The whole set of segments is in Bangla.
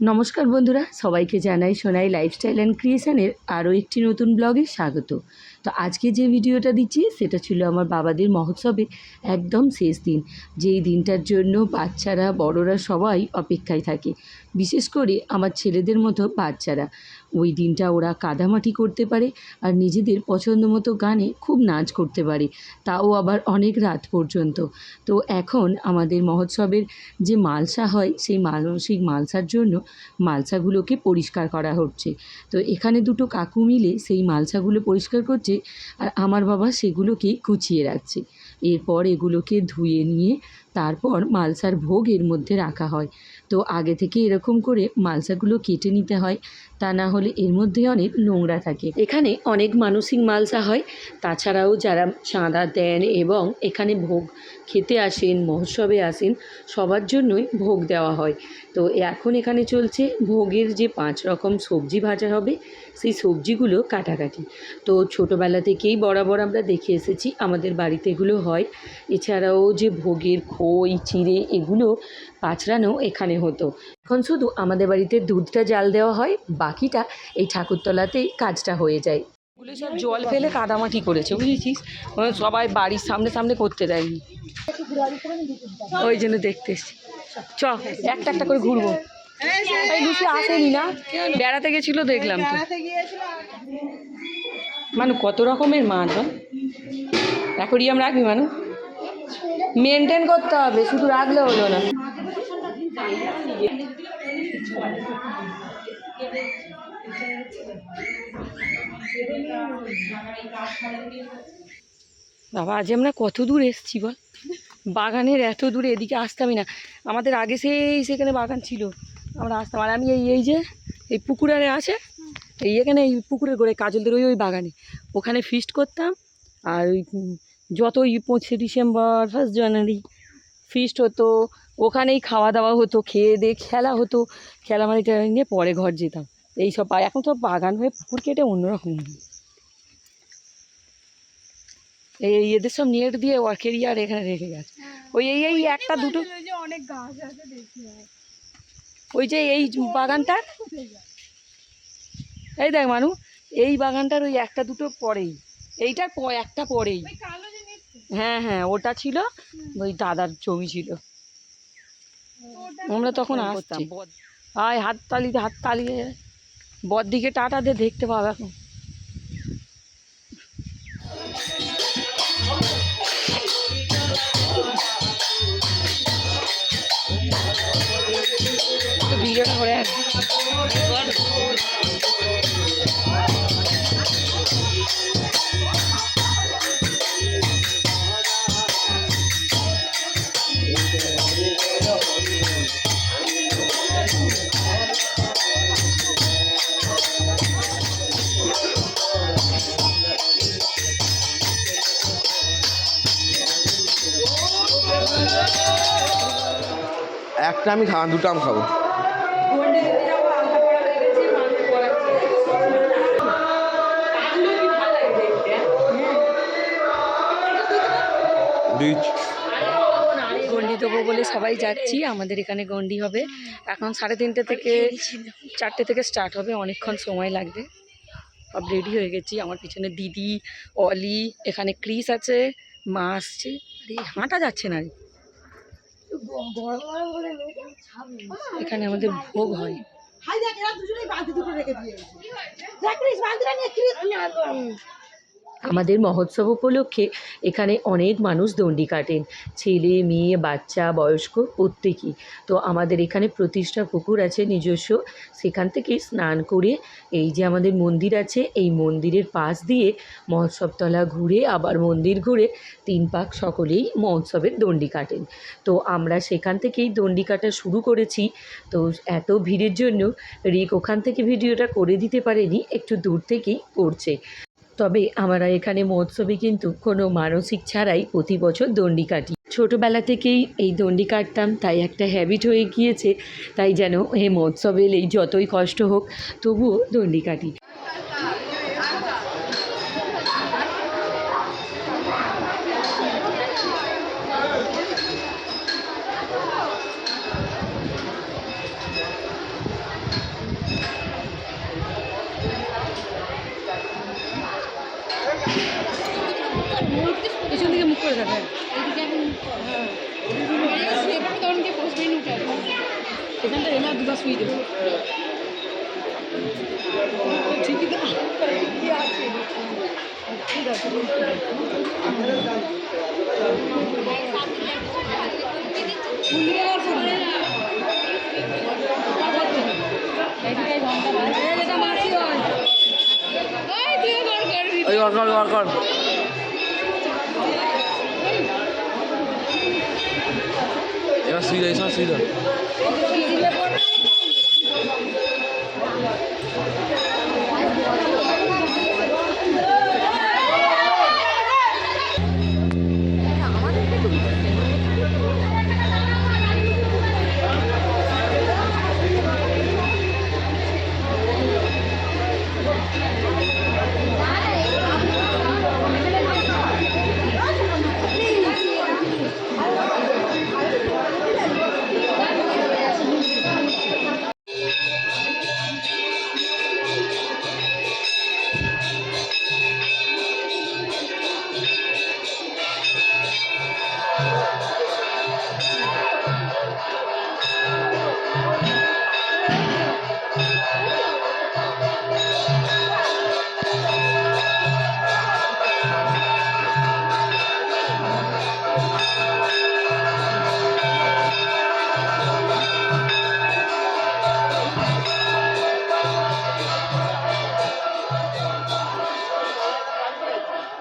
নমস্কার বন্ধুরা, সবাইকে জানাই সোনাই লাইফস্টাইল অ্যান্ড ক্রিয়েশানের আরও একটি নতুন ব্লগে স্বাগত। তো আজকে যে ভিডিওটা দিচ্ছি, সেটা ছিল আমার বাবাদের মহোৎসবে একদম শেষ দিন। যেই দিনটার জন্য বাচ্চারা, বড়রা সবাই অপেক্ষায় থাকে। বিশেষ করে আমার ছেলেদের মতো বাচ্চারা। ওই দিনটা ওরা কাদামাটি করতে পারে আর নিজেদের পছন্দ মতো গানে খুব নাচ করতে পারে। তাও আবার অনেক রাত পর্যন্ত। তো এখন আমাদের মহোৎসবের যে মালসা হয়, সেই মানসিক মালসার জন্য মালসাগুলোকে পরিষ্কার করা হচ্ছে। তো এখানে দুটো কাকু মিলে সেই মালসাগুলো পরিষ্কার করছে আর আমার বাবা সেগুলোকে কুচিয়ে রাখছে। এরপর এগুলোকে ধুয়ে নিয়ে তারপর মালসার ভোগ এর মধ্যে রাখা হয়। তো আগে থেকে এরকম করে মালসাগুলো কেটে নিতে হয়। তা না হলে এর মধ্যে অনেক নোংরা থাকে। এখানে অনেক মানসিক মালসা হয়। তাছাড়াও যারা চাঁদা দেন এবং এখানে ভোগ খেতে আসেন, মহোৎসবে আসেন, সবার জন্যই ভোগ দেওয়া হয়। তো এখন এখানে চলছে ভোগের যে পাঁচ রকম সবজি ভাজা হবে, সেই সবজিগুলো কাটাকাটি। তো ছোটোবেলা থেকেই বরাবর আমরা দেখে এসেছি, আমাদের বাড়িতে এগুলো হয়। এছাড়াও যে ভোগের খই, চিড়ে এগুলো পাচড়ানো এখানে হতো। এখন শুধু আমাদের বাড়িতে দুধটা জাল দেওয়া হয়, বাকিটা এই ঠাকুরতলাতেই কাজটা হয়ে যায়। এগুলো সব জল ফেলে কাদামাটি করেছে, বুঝেছিস? সবাই বাড়ির সামনে সামনে করতে দেয়নি। ওই জন্য দেখতে এসছি। চ, একটা একটা করে ঘুরবো। এই আসেনি না? বেড়াতে গেছিল, দেখলাম তো। মানু, কত রকমের মাছ, হয়? অ্যাকোরিয়াম রাখবি, মানু? মেনটেন করতে হবে, শুধু রাখলে হলো না। বাবা, আজ আমরা কত দূর এসছি বল? বাগানের এত দূরে, এদিকে আসতামই না। আমাদের আগে সেই সেখানে বাগান ছিল। আমরা আসতাম। আর আমি এই এই যে, এই পুকুরারে আছে, এই এখানে এই পুকুরের গোড়ে কাজলদের ওই ওই বাগানে। ওখানে ফিস্ট করতাম। আর ওই, উম যত ওই পঁচিশে ডিসেম্বর ফার্স্ট জানুয়ারি ফিস্ট হতো। ওখানেই খাওয়া দাওয়া হতো খেয়ে দিয়ে খেলা হতো। খেলা টেলা নিয়ে পরে ঘর যেতাম। এই সব এখন তো বাগান হয়ে পুকুর কেটে অন্যরকম। হয়ে এই এদের সব নেট দিয়ে ওয়ার্কেরিয়ার এখানে রেখে গেছে। ওই এই এই একটা দুটো ওই যে অনেক গাছ আছে দেখি ওই যে এই বাগানটার এই দেখ মানু এই বাগানটার ওই একটা দুটো পরেই। এইটার একটা পরেই। হ্যাঁ হ্যাঁ ওটা ছিল ওই দাদার জমি ছিল। আমরা তখন আসতাম আয় হাত তালিতে হাত তালিয়ে বর দিকে টাটা দিয়ে দেখতে পাবো এখন। একটা আমি খা দুটো আম খাব। গন্ডি দেবো বলে সবাই যাচ্ছি আমাদের এখানে গন্ডি হবে। এখন সাড়ে তিনটে থেকে চারটে থেকে স্টার্ট হবে অনেকক্ষণ সময় লাগবে। সব রেডি হয়ে গেছি আমার পিছনে দিদি অলি এখানে ক্রিস আছে মা আসছে। আরে হাঁটা যাচ্ছে না রে। এখানে আমাদের ভোগ হয়। হাই দেখ, এরা দুজনেই বালতি দুটো রেখে দিয়েছে। দেখ বালতিটা নিয়ে আমাদের মহোৎসব উপলক্ষে এখানে অনেক মানুষ দণ্ডি কাটেন। ছেলে, মেয়ে, বাচ্চা, বয়স্ক প্রত্যেকেই। তো আমাদের এখানে প্রতিষ্ঠা পুকুর আছে নিজস্ব। সেখান থেকে স্নান করে এই যে আমাদের মন্দির আছে, এই মন্দিরের পাশ দিয়ে মহোৎসবতলা ঘুরে, আবার মন্দির ঘুরে তিন পাক সকলেই মহোৎসবের দণ্ডি কাটেন। তো আমরা সেখান থেকেই দণ্ডি কাটা শুরু করেছি। তো এত ভিড়ের জন্য রিক ওখান থেকে ভিডিওটা করে দিতে পারেনি, একটু দূর থেকেই করছে। তবে আমরা এখানে মহোৎসবে কিন্তু কোনো মানসিক ছাড়াই প্রতি বছর দণ্ডি কাটি। ছোটোবেলা থেকেই এই দণ্ডি কাটতাম, তাই একটা হ্যাবিট হয়ে গিয়েছে, তাই যেন এই মহোৎসবে এলেই যতই কষ্ট হোক তবুও দণ্ডি কাটি। করে উঠে আসব এখানটা এনে দুবার শুয়ে দেবো। ঠিকই তো। আছে ঠিক আছে ওই কর কর কর। কর কর এবার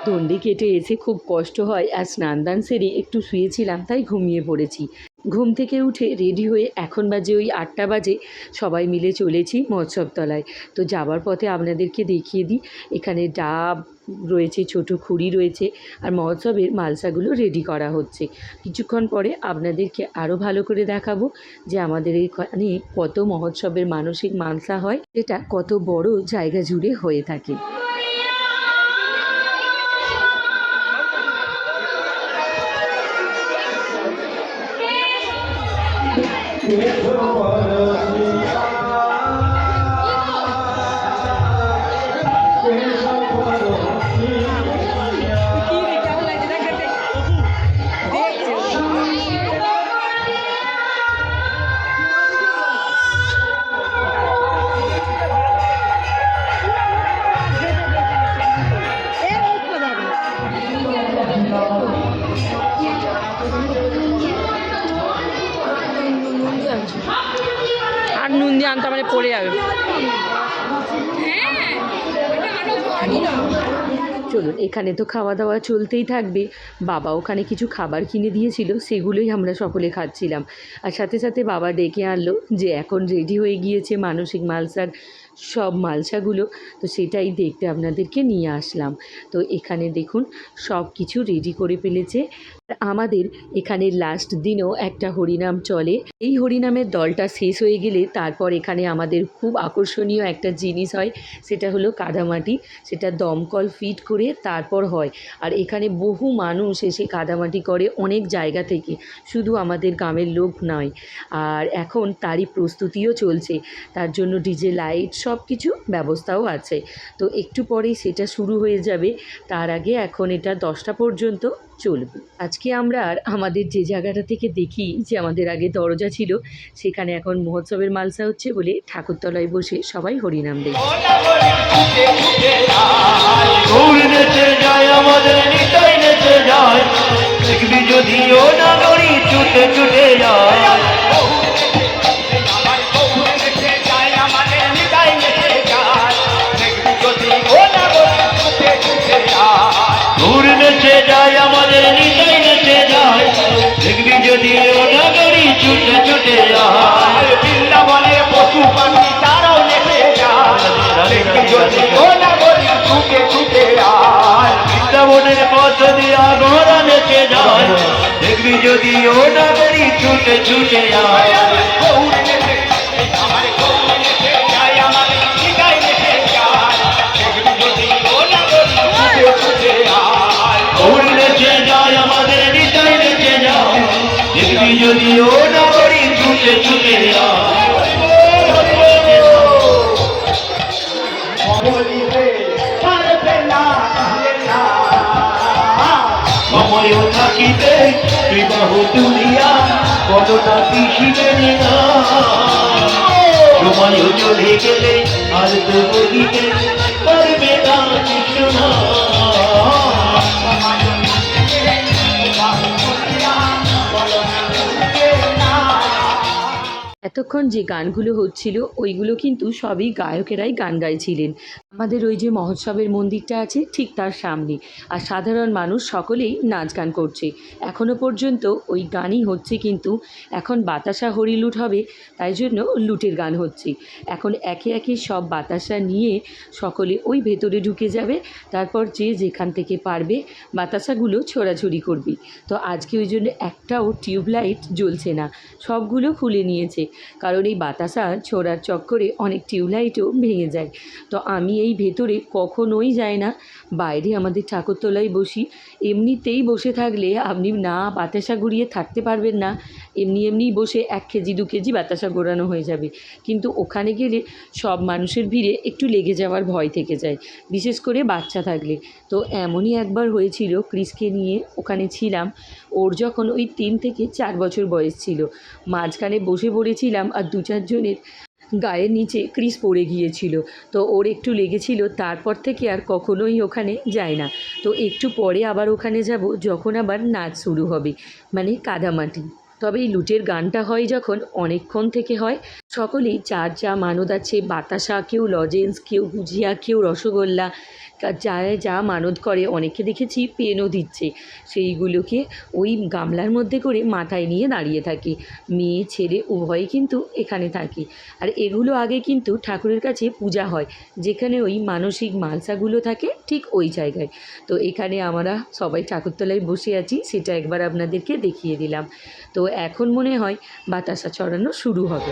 দণ্ডি কেটে এসে খুব কষ্ট হয় আর স্নান দান সেরে একটু শুয়েছিলাম, তাই ঘুমিয়ে পড়েছি। ঘুম থেকে উঠে রেডি হয়ে এখন বাজে ওই আটটা বাজে, সবাই মিলে চলেছি মৎসবতলায় তো যাবার পথে আপনাদেরকে দেখিয়ে দিই, এখানে ডাব রয়েছে, ছোট খুঁড়ি রয়েছে আর মহোৎসবের মালসাগুলো রেডি করা হচ্ছে। কিছুক্ষণ পরে আপনাদেরকে আরও ভালো করে দেখাবো যে আমাদের এখানে কত মহোৎসবের মানসিক মালসা হয় এটা কত বড় জায়গা জুড়ে হয়ে থাকে। 你别问我的思想。আনতে মানে পড়ে যাবে। হ্যাঁ চলুন এখানে তো খাওয়া দাওয়া চলতেই থাকবে। বাবা ওখানে কিছু খাবার কিনে দিয়েছিল সেগুলোই আমরা সকলে খাচ্ছিলাম। আর সাথে সাথে বাবা ডেকে আনলো যে এখন রেডি হয়ে গিয়েছে মানসিক মালসার সব মালসাগুলো তো সেটাই দেখতে আপনাদেরকে নিয়ে আসলাম। তো এখানে দেখুন সব কিছু রেডি করে ফেলেছে। আমাদের এখানে লাস্ট দিনও একটা হরিনাম চলে। এই হরিনামের দলটা শেষ হয়ে গেলে তারপর এখানে আমাদের খুব আকর্ষণীয় একটা জিনিস হয়, সেটা হলো কাদামাটি। সেটা দমকল ফিট করে তারপর হয়। আর এখানে বহু মানুষ এসে কাদামাটি করে অনেক জায়গা থেকে। শুধু আমাদের গ্রামের লোক নয়। আর এখন তারই প্রস্তুতিও চলছে। তার জন্য ডিজে লাইট সব কিছু ব্যবস্থাও আছে। তো একটু পরেই সেটা শুরু হয়ে যাবে। তার আগে এখন এটা দশটা পর্যন্ত চলবে। আজকে আমরা আর আমাদের যে জায়গাটা থেকে দেখি যে আমাদের আগে দরজা ছিল, সেখানে এখন মহোৎসবের মালসা হচ্ছে বলে ঠাকুরতলায় বসে সবাই হরিনাম দেখবি যদি ছুটে ছুটে যায়। ছুটে ছুটে যায়। বৃন্দাবনের পশু পাখি তারাও নেচে যায়। ছুটে ছুটে যায়। বৃন্দাবনের পথ দিয়া ঘোড়া নেচে যায় দেখবি যদি ও নাগরি ছুটে ছুটে যায় যদি ও সময়ও থাকিতে বিবাহ তুলিয়া কতটা পিছিয়ে না? সময়ও চলে গেলে আর তো বলিতে পারবে না কিছু না। এতক্ষণ যে গানগুলো হচ্ছিল, ওইগুলো কিন্তু সবই গায়কেরাই গান গাইছিলেন। আমাদের ওই যে মহোৎসবের মন্দিরটা আছে, ঠিক তার সামনে। আর সাধারণ মানুষ সকলেই নাচ গান করছে। এখনও পর্যন্ত ওই গানই হচ্ছে কিন্তু এখন বাতাসা হরিলুট হবে, তাই জন্য লুটের গান হচ্ছে। এখন একে একে সব বাতাসা নিয়ে সকলে ওই ভেতরে ঢুকে যাবে, তারপর যে যেখান থেকে পারবে বাতাসাগুলো ছোড়াছুড়ি করবে। তো আজকে ওই জন্য একটাও টিউবলাইট জ্বলছে না, সবগুলো খুলে নিয়েছে। কারণ এই বাতাসা ছোড়ার চক্করে অনেক টিউবলাইটও ভেঙে যায়। তো আমি এই ভেতরে কখনোই যাই না। বাইরে আমাদের ঠাকুরতলায় বসি। এমনিতেই বসে থাকলে আপনি না বাতাসা ঘুরিয়ে থাকতে পারবেন না। এমনি এমনি বসে এক কেজি, দু কেজি বাতাসা ঘোরানো হয়ে যাবে। কিন্তু ওখানে গেলে সব মানুষের ভিড়ে একটু লেগে যাওয়ার ভয় থেকে যায়, বিশেষ করে বাচ্চা থাকলে। তো এমনই একবার হয়েছিল, ক্রিসকে নিয়ে ওখানে ছিলাম। ওর যখন ওই তিন থেকে চার বছর বয়স ছিল। মাঝখানে বসে পড়েছিলাম আর দু চারজনের গায়ের নিচে ক্রিস পড়ে গিয়েছিল। তো ওর একটু লেগেছিল, তারপর থেকে আর কখনোই ওখানে যায় না। তো একটু পরে আবার ওখানে যাব, যখন আবার নাচ শুরু হবে মানে কাদামাটি। তবে এই লুটের গানটা হয় যখন অনেকক্ষণ থেকে হয়। সকলেই যার যা মানদ আছে, বাতাসা কেউ লজেন্স কেউ গুজিয়া কেউ রসগোল্লা। যারা যা মানত করে অনেকে দেখেছি পেনও দিচ্ছে। সেইগুলোকে ওই গামলার মধ্যে করে মাথায় নিয়ে দাঁড়িয়ে থাকে। মেয়ে, ছেলে উভয়ে কিন্তু এখানে থাকে। আর এগুলো আগে কিন্তু ঠাকুরের কাছে পূজা হয়। যেখানে ওই মানসিক মালসাগুলো থাকে ঠিক ওই জায়গায়। তো এখানে আমরা সবাই ঠাকুরতলায় বসে আছি, সেটা একবার আপনাদেরকে দেখিয়ে দিলাম। তো এখন মনে হয় বাতাসা চড়ানো শুরু হবে।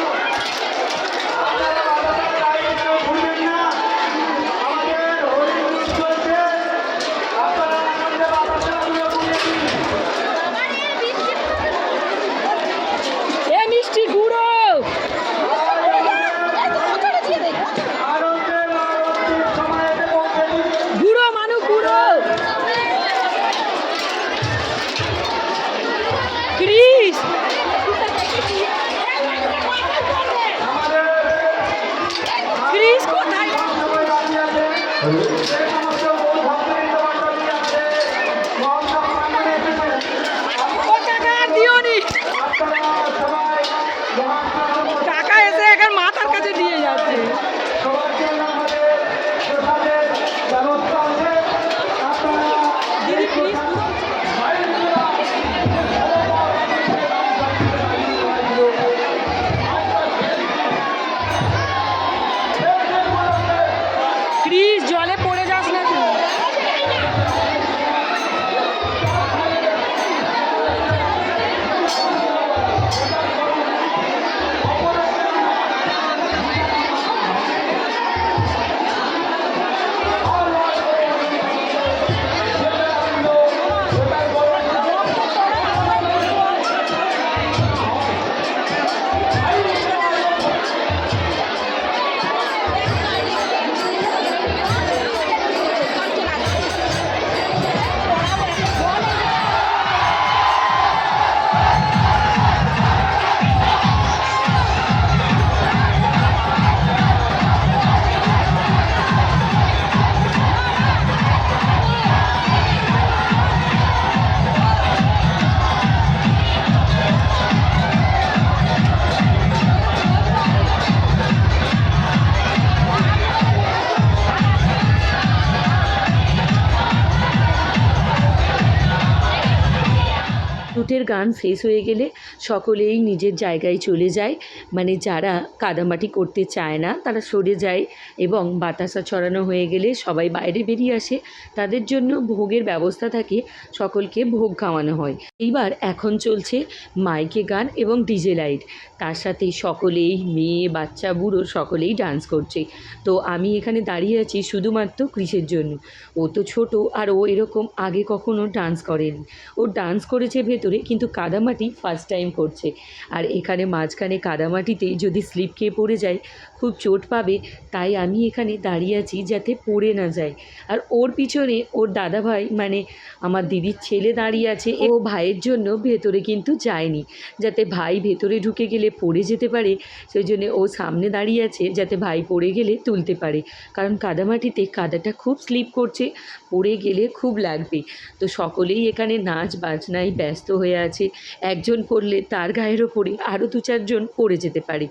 লুটের গান শেষ হয়ে গেলে সকলেই নিজের জায়গায় চলে যায়। মানে যারা কাদামাটি করতে চায় না, তারা সরে যায় এবং বাতাসা ছড়ানো হয়ে গেলে সবাই বাইরে বেরিয়ে আসে। তাদের জন্য ভোগের ব্যবস্থা থাকে, সকলকে ভোগ খাওয়ানো হয়। এইবার এখন চলছে মাইকে গান এবং ডিজে লাইট। তার সাথে সকলেই, মেয়ে, বাচ্চা, বুড়ো সকলেই ডান্স করছে। তো আমি এখানে দাঁড়িয়ে আছি শুধুমাত্র ক্রিসের জন্য। ও তো ছোট আর ও এরকম আগে কখনো ডান্স করেনি। ও ডান্স করেছে ভেতরে, কিন্তু কাদামাটি ফার্স্ট টাইম করছে। আর এখানে মাঝখানে কাদামাটিতে যদি স্লিপ খেয়ে পড়ে যায়, খুব চোট পাবে। তাই আমি এখানে দাঁড়িয়ে আছি যাতে পড়ে না যায়। আর ওর পিছনে ওর দাদা ভাই মানে আমার দিদির ছেলে দাঁড়িয়ে আছে, ও ভাইয়ের জন্য ভেতরে কিন্তু যায়নি। যাতে ভাই ভেতরে ঢুকে গেলে পড়ে যেতে পারে, সেই জন্য ও সামনে দাঁড়িয়ে আছে যাতে ভাই পড়ে গেলে তুলতে পারে। কারণ কাদামাটিতে কাদাটা খুব স্লিপ করছে, পড়ে গেলে খুব লাগবে। তো সকলেই এখানে নাচ বাজনায় ব্যস্ত হয়ে আছে। একজন পড়লে তার গায়ের ওপরে আরও দু চারজন পড়ে যেতে পারে।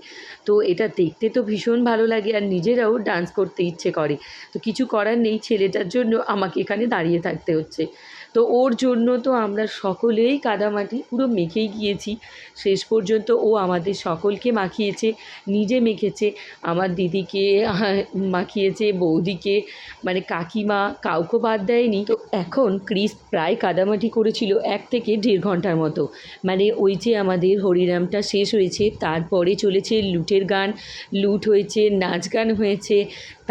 তো এটা দেখতে তো ভীষণ ভালো লাগে আর নিজেরাও ডান্স করতে ইচ্ছে করে। তো কিছু করার নেই, ছেলেটার জন্য আমাকে এখানে দাঁড়িয়ে থাকতে হচ্ছে। তো ওর জন্য তো আমরা সকলেই কাদামাটি পুরো মেখেই গিয়েছি। শেষ পর্যন্ত ও আমাদের সকলকে মাখিয়েছে, নিজে মেখেছে। আমার দিদিকে মাখিয়েছে, বৌদিকে মানে কাকিমা, কাউকে বাদ দেয়নি। তো এখন ক্রিস প্রায় কাদামাটি করেছিল এক থেকে দেড় ঘণ্টার মতো। মানে ওই যে আমাদের হরিনামটা শেষ হয়েছে, তারপরে চলেছে লুটের গান। লুট হয়েছে, নাচ গান হয়েছে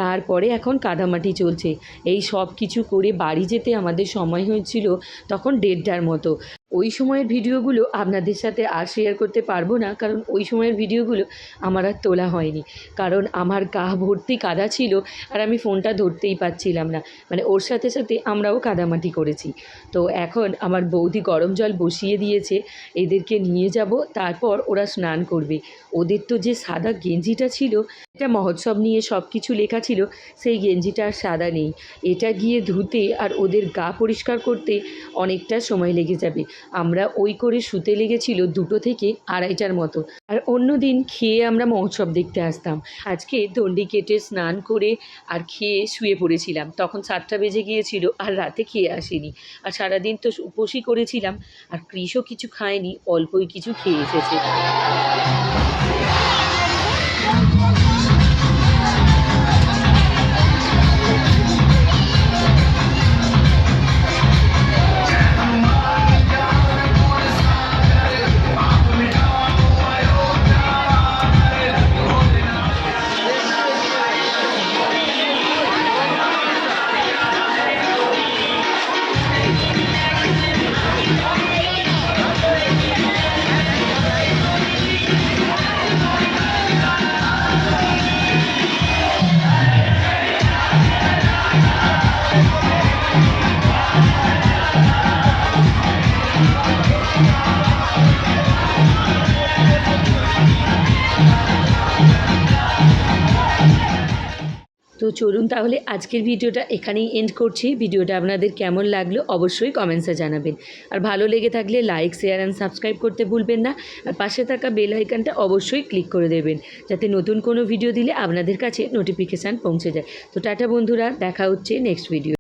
তারপরে এখন কাদামাটি চলছে। এই সব কিছু করে বাড়ি যেতে আমাদের সময় হয়েছিল তখন দেড়টার মতো। ওই সময়ের ভিডিওগুলো আপনাদের সাথে আর শেয়ার করতে পারব না, কারণ ওই সময়ের ভিডিওগুলো আমার আর তোলা হয়নি। কারণ আমার গা ভর্তি কাদা ছিল আর আমি ফোনটা ধরতেই পাচ্ছিলাম না। মানে ওর সাথে সাথে আমরাও কাদামাটি করেছি। তো এখন আমার বৌদি গরম জল বসিয়ে দিয়েছে, এদেরকে নিয়ে যাব, তারপর ওরা স্নান করবে। ওদের তো যে সাদা গেঞ্জিটা ছিল, এটা মহোৎসব নিয়ে সব কিছু লেখা ছিল, সেই গেঞ্জিটা আর সাদা নেই। এটা গিয়ে ধুতে আর ওদের গা পরিষ্কার করতে অনেকটা সময় লেগে যাবে। আমরা ওই করে শুতে লেগেছিল দুটো থেকে আড়াইটার মতো। আর অন্য দিন খেয়ে আমরা মহোৎসব দেখতে আসতাম। আজকে দণ্ডি কেটে স্নান করে আর খেয়ে শুয়ে পড়েছিলাম। তখন সাতটা বেজে গিয়েছিল আর রাতে খেয়ে আসিনি। আর সারাদিন তো উপোসই করেছিলাম। আর কৃষও কিছু খায়নি, অল্পই কিছু খেয়ে এসেছে। চলুন তাহলে আজকের ভিডিওটা এখানেই এন্ড করছি। ভিডিওটা আপনাদের কেমন লাগল অবশ্যই কমেন্টসে জানাবেন। আর ভালো লেগে থাকলে লাইক শেয়ার অ্যান্ড সাবস্ক্রাইব করতে ভুলবেন না। আর পাশে থাকা বেল আইকনটা অবশ্যই ক্লিক করে দেবেন, যাতে নতুন কোনো ভিডিও দিলে আপনাদের কাছে নোটিফিকেশান পৌঁছে যায়। তো টাটা বন্ধুরা, দেখা হচ্ছে নেক্সট ভিডিও